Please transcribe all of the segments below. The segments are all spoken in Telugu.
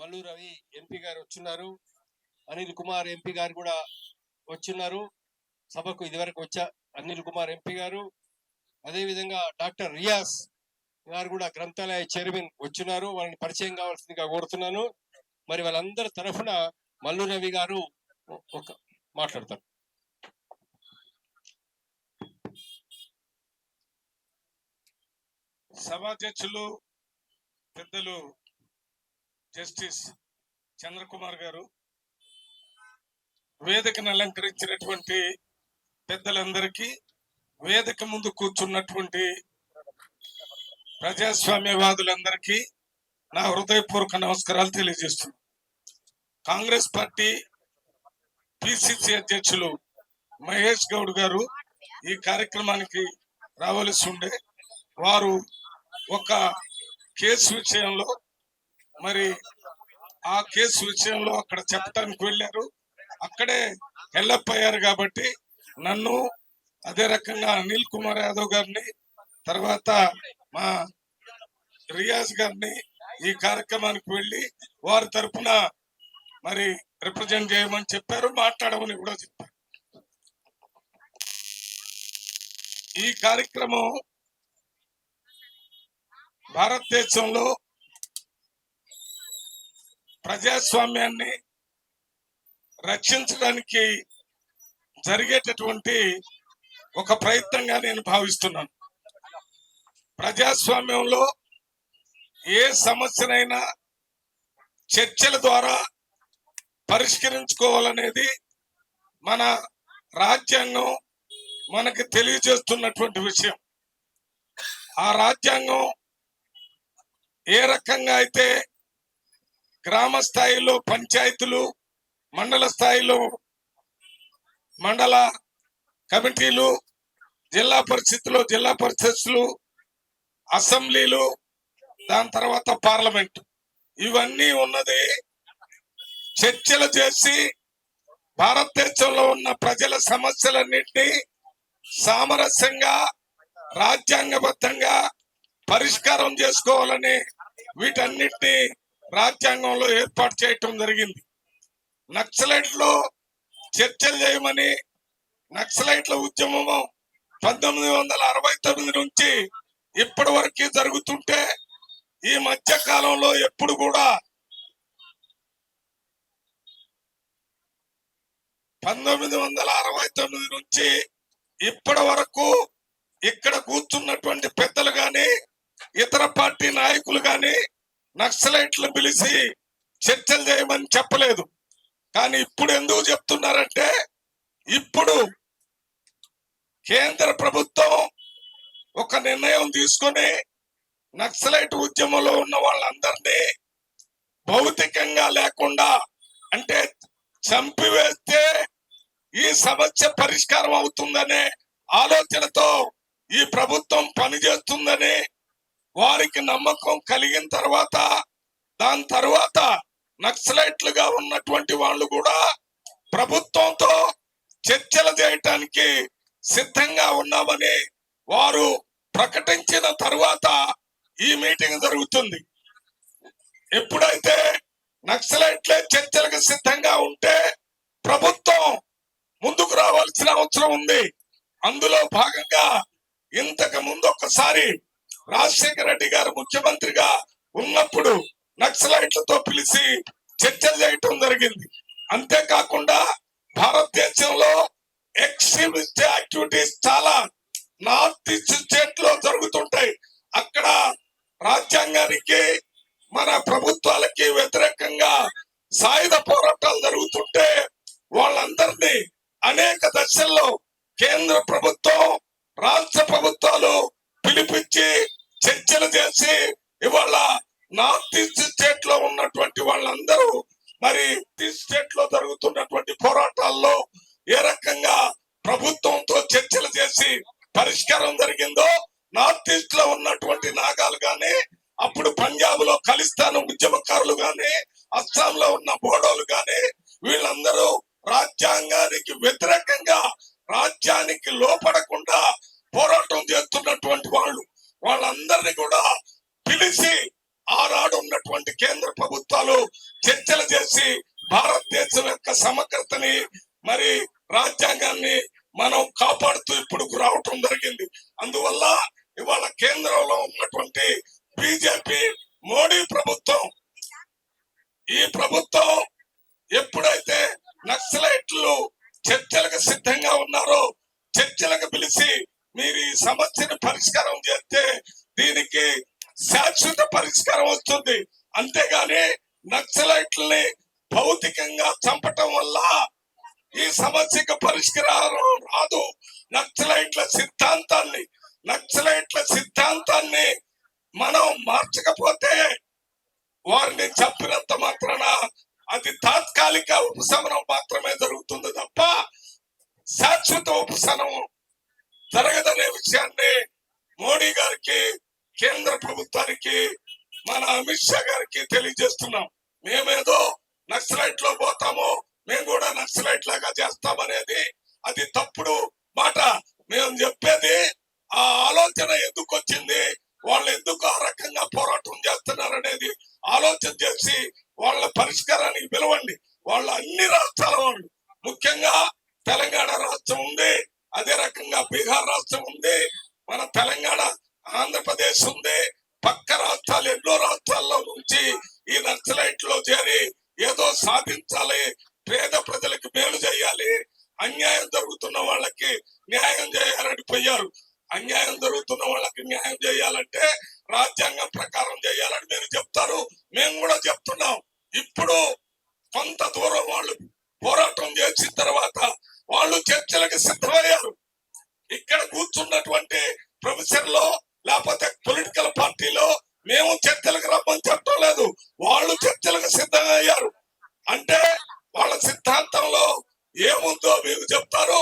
మల్లు రవి ఎంపీ గారు వచ్చున్నారు. అనిల్ కుమార్ ఎంపీ గారు కూడా వచ్చున్నారు. సభకు ఇదివరకు వచ్చా అనిల్ కుమార్ ఎంపీ గారు. అదేవిధంగా డాక్టర్ రియాస్ గారు కూడా గ్రంథాలయ చైర్మన్ వచ్చున్నారు. వాళ్ళని పరిచయం కావాల్సిందిగా కోరుతున్నాను. మరి వాళ్ళందరి తరఫున మల్లు రవి గారు ఒక మాట్లాడతారు. సభాధ్యక్షులు పెద్దలు జస్టిస్ చంద్రకుమార్ గారు వేదికను అలంకరించినటువంటి పెద్దలందరికీ వేదిక ముందు కూర్చున్నటువంటి ప్రజాస్వామ్యవాదులందరికీ నా హృదయపూర్వక నమస్కారాలు తెలియజేస్తున్నాను. కాంగ్రెస్ పార్టీ పిసిసి అధ్యక్షులు మహేష్ గౌడ్ గారు ఈ కార్యక్రమానికి రావలసి ఉండే వారు ఒక కేసు విషయంలో మరి ఆ కేసు విషయంలో అక్కడ చెప్పడానికి వెళ్ళారు. అక్కడే హెల్ప్ అయ్యారు కాబట్టి నన్ను అదే రకంగా అనిల్ కుమార్ యాదవ్ గారిని తర్వాత మా రియాజ్ గారిని ఈ కార్యక్రమానికి వెళ్ళి వారి తరపున మరి రిప్రజెంట్ చేయమని చెప్పారు మాట్లాడమని కూడా చెప్పారు. ఈ కార్యక్రమం భారతదేశంలో ప్రజాస్వామ్యాన్ని రక్షించడానికి జరిగేటటువంటి ఒక ప్రయత్నంగా నేను భావిస్తున్నాను. ప్రజాస్వామ్యంలో ఏ సమస్యనైనా చర్చల ద్వారా పరిష్కరించుకోవాలనేది మన రాజ్యాంగం మనకి తెలియజేస్తున్నటువంటి విషయం. ఆ రాజ్యాంగం ఏ రకంగా అయితే గ్రామ స్థాయిలో పంచాయతీలు మండల స్థాయిలో మండల కమిటీలు జిల్లా పరిషత్తులు జిల్లా పరిషత్లు అసెంబ్లీలు దాని తర్వాత పార్లమెంట్. ఇవన్నీ ఉన్నది చర్చలు చేసి భారతదేశంలో ఉన్న ప్రజల సమస్యలన్నింటినీ సామరస్యంగా రాజ్యాంగబద్ధంగా పరిష్కారం చేసుకోవాలని వీటన్నింటినీ రాజ్యాంగంలో ఏర్పాటు చేయటం జరిగింది. నక్సలైట్లు చర్చలు చేయమని నక్సలైట్ల ఉద్యమము పంతొమ్మిది వందల అరవై తొమ్మిది నుంచి ఇప్పటి వరకు జరుగుతుంటే ఈ మధ్య కాలంలో ఎప్పుడు కూడా పంతొమ్మిది వందల అరవై తొమ్మిది నుంచి ఇప్పటి వరకు ఇక్కడ కూర్చున్నటువంటి పెద్దలు కానీ ఇతర పార్టీ నాయకులు కానీ నక్సలైట్లు పిలిచి చర్చలు చేయమని చెప్పలేదు. కానీ ఇప్పుడు ఎందుకు చెప్తున్నారంటే ఇప్పుడు కేంద్ర ప్రభుత్వం ఒక నిర్ణయం తీసుకొని నక్సలైట్ ఉద్యమంలో ఉన్న వాళ్ళందరినీ భౌతికంగా లేకుండా అంటే చంపివేస్తే ఈ సమస్య పరిష్కారం అవుతుందనే ఆలోచనతో ఈ ప్రభుత్వం పనిచేస్తుందని వారికి నమ్మకం కలిగిన తర్వాత దాని తర్వాత నక్సలైట్లుగా ఉన్నటువంటి వాళ్ళు కూడా ప్రభుత్వంతో చర్చలు చేయటానికి సిద్ధంగా ఉన్నామని వారు ప్రకటించిన తర్వాత ఈ మీటింగ్ జరుగుతుంది. ఎప్పుడైతే నక్సలైట్లే చర్చలకు సిద్ధంగా ఉంటే ప్రభుత్వం ముందుకు రావాల్సిన అవసరం ఉంది. అందులో భాగంగా ఇంతకు ముందు ఒకసారి రాజశేఖర రెడ్డి గారు ముఖ్యమంత్రిగా ఉన్నప్పుడు నక్సలైట్లతో పిలిచి చర్చలు చేయటం జరిగింది. అంతేకాకుండా భారతదేశంలో ఎక్స్ట్రీమిస్ట్ యాక్టివిటీస్ చాలా నార్త్ ఈస్ట్ స్టేట్లో జరుగుతుంటాయి. అక్కడ రాజ్యాంగానికి మన ప్రభుత్వాలకి వ్యతిరేకంగా సాయుధ పోరాటాలు జరుగుతుంటే వాళ్ళందరినీ అనేక దశల్లో కేంద్ర ప్రభుత్వం రాష్ట్ర ప్రభుత్వాలు పిలిపించి చర్చలు చేసి ఇవాళ నార్త్ ఈస్ట్ స్టేట్లో ఉన్నటువంటి వాళ్ళందరూ మరి స్టేట్లో జరుగుతున్నటువంటి పోరాటాల్లో ఏ రకంగా ప్రభుత్వంతో చర్చలు చేసి పరిష్కారం జరిగిందో నార్త్ ఈస్ట్లో ఉన్నటువంటి నాగాలు గాని అప్పుడు పంజాబ్లో ఖలిస్తాన్ ఉద్యమకారులు గాని అస్సాం లో ఉన్న బోడోలు గాని వీళ్ళందరూ రాజ్యాంగానికి వ్యతిరేక ఇప్పుడు జరిగింది. అందువల్ల ఇవాళ కేంద్రంలో ఉన్నటువంటి బీజేపీ మోడీ ప్రభుత్వం ఈ ప్రభుత్వం ఎప్పుడైతే నక్సలైట్లు చర్చలకు సిద్ధంగా ఉన్నారో చర్చలకు పిలిచి మీరు ఈ సమస్యను పరిష్కారం చేస్తే దీనికి శాశ్వత పరిష్కారం వస్తుంది. అంతేగాని నక్సలైట్లని భౌతికంగా చంపటం వల్ల ఈ సమస్యకు పరిష్కారం రాదు. నక్సలైట్ల సిద్ధాంతాన్ని నక్సలైట్ల సిద్ధాంతాన్ని మనం మార్చకపోతే వారిని చంపినంత మాత్రాన అది తాత్కాలిక ఉపశమనం మాత్రమే జరుగుతుంది తప్ప శాశ్వత ఉపశమనం జరగదనే విషయాన్ని మోడీ గారికి కేంద్ర ప్రభుత్వానికి మన అమిత్ షా గారికి తెలియజేస్తున్నాం. మేమేదో నక్సలైట్లో పోతాము మేము కూడా నక్సలైట్ లాగా చేస్తామనేది ఆంధ్రప్రదేశ్ ఉంది పక్క రాష్ట్రాలు ఎన్నో రాష్ట్రాల్లో నుంచి ఈ నక్సలైట్లో చేరి ఏదో సాధించాలి పేద ప్రజలకు మేలు చేయాలి అన్యాయం జరుగుతున్న వాళ్ళకి న్యాయం చేయాలని పోయారు. అన్యాయం జరుగుతున్న వాళ్ళకి న్యాయం చేయాలంటే రాజ్యాంగం ప్రకారం చేయాలని మీరు చెప్తారు. మేము కూడా ఉందో మీకు చెప్తారు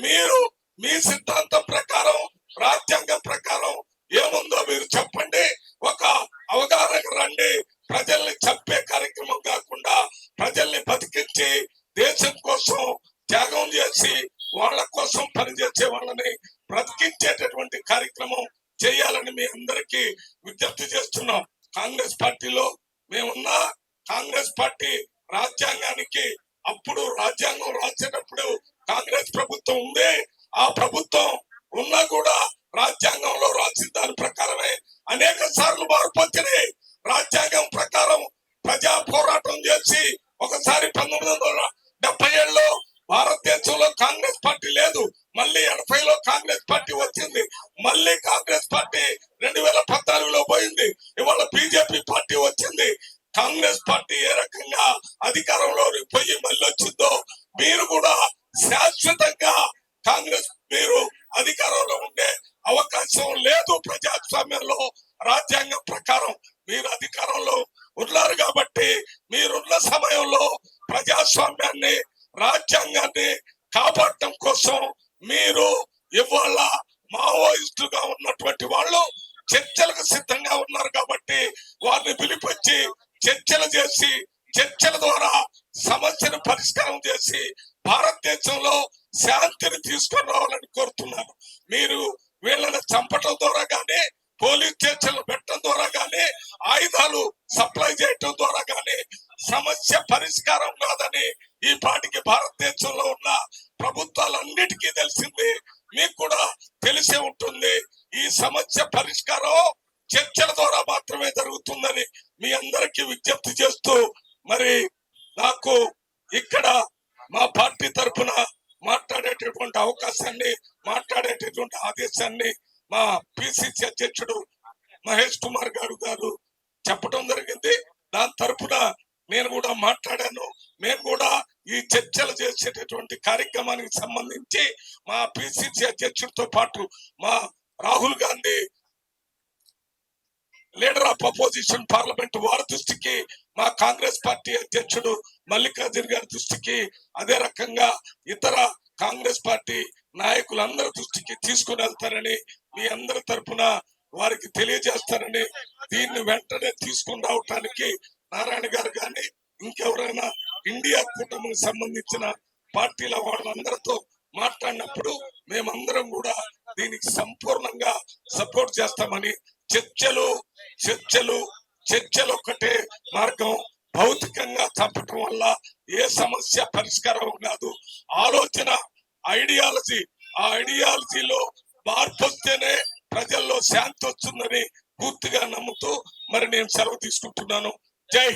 మీరు మీ సిద్ధాంతం ప్రకారం రాజ్యాంగం ప్రకారం ఏముందో మీరు చెప్పండి. ఒక అవగాహనకు రండి. ప్రజల్ని చెప్పే కార్యక్రమం కాకుండా ప్రజల్ని బతికించి దేశం కోసం త్యాగం చేసి వాళ్ళ కోసం పనిచేసే వాళ్ళని బ్రతికించేటటువంటి కార్యక్రమం చేయాలని మీ అందరికీ విజ్ఞప్తి చేస్తున్నాం. కాంగ్రెస్ పార్టీలో మేమున్నా కాంగ్రెస్ పార్టీ రాజ్యాంగానికి అప్పుడు రాజ్యాంగం రాసేటప్పుడు కాంగ్రెస్ ప్రభుత్వం ఉంది. ఆ ప్రభుత్వం ఉన్నా కూడా రాజ్యాంగంలో రాసిన దాని ప్రకారమే అనేక సార్లు మార్పు వచ్చినాయి. ఏ రకంగా అధికారంలోకి పోయి మళ్ళీ వచ్చిందో మీరు కూడా శాశ్వతంగా కాంగ్రెస్ మీరు అధికారంలో ఉండే అవకాశం లేదు ప్రజాస్వామ్యంలో. రాజ్యాంగం ప్రకారం మీరు అధికారంలో ఉన్నారు కాబట్టి మీరున్న సమయంలో ప్రజాస్వామ్యాన్ని రాజ్యాంగాన్ని కాపాడటం కోసం మీరు ఇవాళ మావోయిస్టుగా ఉన్నటువంటి వాళ్ళు చర్చలకు సిద్ధంగా ఉన్నారు కాబట్టి వారిని పిలిపించి చర్చలు చేసి చర్చల ద్వారా సమస్యను పరిష్కారం చేసి భారతదేశంలో శాంతిని తీసుకొని రావాలని కోరుతున్నాను. మీరు వీళ్ళని చంపటం ద్వారా గానీ పోలీస్ స్టేషన్లు పెట్టడం ద్వారా గానీ ఆయుధాలు సప్లై చేయటం ద్వారా గానీ సమస్య పరిష్కారం కాదని ఈ పాటికి భారతదేశంలో ఉన్న ప్రభుత్వాలన్నిటికీ తెలిసింది. మీకు కూడా తెలిసే ఉంటుంది. ఈ సమస్య పరిష్కారం చర్చల ద్వారా మాత్రమే జరుగుతుందని మీ అందరికీ విజ్ఞప్తి చేస్తూ మరి నాకు ఇక్కడ మా పార్టీ తరఫున మాట్లాడేటటువంటి అవకాశాన్ని మాట్లాడేటటువంటి ఆదేశాన్ని మా పిసిసి అధ్యక్షుడు మహేష్ కుమార్ గారు గారు చెప్పడం జరిగింది. దాని తరఫున నేను కూడా మాట్లాడాను. మేము కూడా ఈ చర్చలు చేసేటటువంటి కార్యక్రమానికి సంబంధించి మా పిసిసి అధ్యక్షుడితో పాటు మా Rahul Gandhi leader of opposition parliament వారి దృష్టికి మా కాంగ్రెస్ పార్టీ అధ్యక్షుడు మల్లికార్జున్ గారి దృష్టికి అదే రకంగా ఇతర కాంగ్రెస్ పార్టీ నాయకులందరి దృష్టికి తీసుకుని వెళ్తారని మీ అందరి తరఫున వారికి తెలియజేస్తారని దీన్ని వెంటనే తీసుకుని రావటానికి నారాయణ గారు కానీ ఇంకెవరైనా ఇండియా కూటమికి సంబంధించిన పార్టీల వాళ్ళందరితో మాట్లాడినప్పుడు మేమందరం కూడా దీనికి సంపూర్ణంగా సపోర్ట్ చేస్తామని చర్చలు చర్చలు చర్చలు ఒక్కటే మార్గం. భౌతికంగా చంపటం వల్ల ఏ సమస్య పరిష్కారం కాదు. ఆలోచన ఐడియాలజీ ఆ ఐడియాలజీలో మార్పు వస్తేనే ప్రజల్లో శాంతి వస్తుందని పూర్తిగా నమ్ముతూ మరి నేను సెలవు తీసుకుంటున్నాను. జై